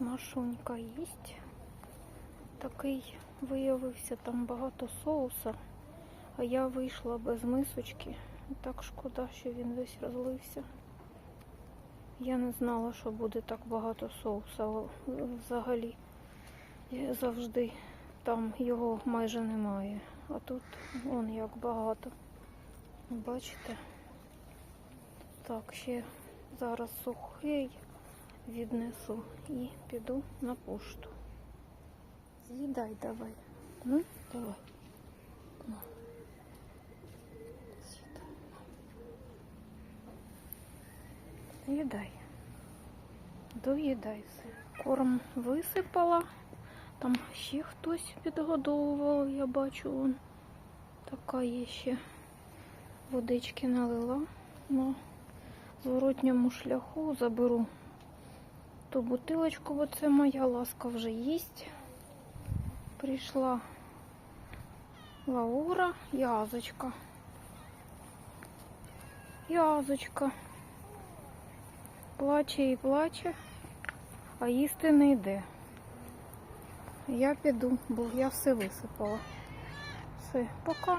Машунька їсть. Такий виявився там багато соуса, а я вийшла без мисочки. Так шкода, що він весь розлився. Я не знала, що буде так багато соуса взагалі. Завжди там його майже немає. А тут вон як багато. Бачите? Так, ще зараз сухий віднесу і піду на пошту. З'їдай давай. Ну, давай. На. З'їдай. Їдай. Доїдай все. Корм висипала. Там ще хтось підгодовував, я бачу, вон така є ще водички налила на зворотньому шляху заберу ту бутилочку, бо це моя ласка вже їсть. Прийшла Лаура, язочка. Язочка. Плаче і плаче, а їсти не йде. Я піду, бо я все висипала. Все, пока.